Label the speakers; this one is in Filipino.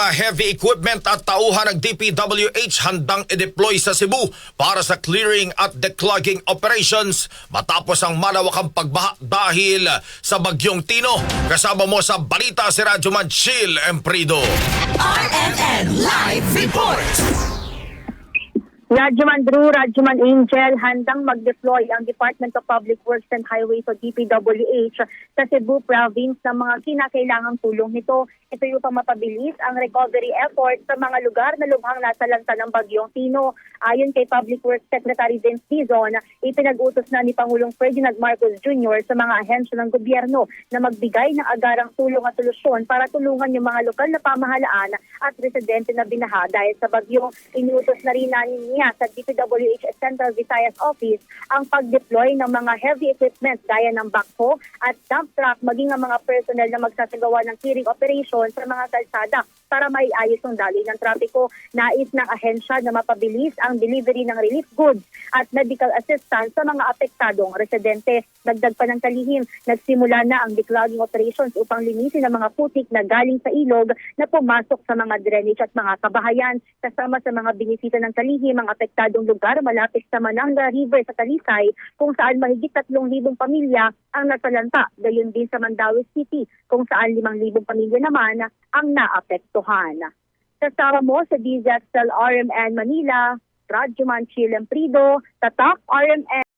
Speaker 1: mga heavy equipment at tauhan ng DPWH handang i-deploy sa Cebu para sa clearing at declogging operations matapos ang malawakang pagbaha dahil sa bagyong Tino. Kasama mo sa balita si Radyo Man Chill Emprido.
Speaker 2: RMN Live Report!
Speaker 3: Radyoman Drew, Radyoman Angel, handang mag-deploy ang Department of Public Works and Highways o DPWH sa Cebu Province ng mga kinakailangang tulong nito. Ito yung pang mapabilis ang recovery effort sa mga lugar na lubhang nasa lanta ng Bagyong Tino. Ayon kay Public Works Secretary Vince Dizon, ipinag-utos na ni Pangulong Ferdinand Marcos Jr. sa mga ahensya ng gobyerno na magbigay ng agarang tulong at solusyon para tulungan yung mga lokal na pamahalaan at residente na binaha dahil sa bagyo. Inutos na rin niya sa DPWH Central Visayas Office ang pag-deploy ng mga heavy equipment gaya ng backhoe at dump truck maging ang mga personnel na magsasagawa ng clearing operation sa mga kalsada para maiayos ang daloy ng trapiko. Nais ng ahensya na mapabilis ang delivery ng relief goods at medical assistance sa mga apektadong residente. Dagdag pa ng kalihim, nagsimula na ang declogging operations upang linisin ang mga putik na galing sa ilog na pumasok sa mga drainage at mga kabahayan. Kasama sa mga binisita ng kalihim ang apektadong lugar malapit sa Mananga River sa Talisay kung saan mahigit 3,000 pamilya ang nasalanta. Gayon din sa Mandawi City kung saan 5,000 pamilya naman ang naapektuhan. Kasama mo sa DZXL RMN Manila, Radyo Manchil Emprido, Tatak RMN.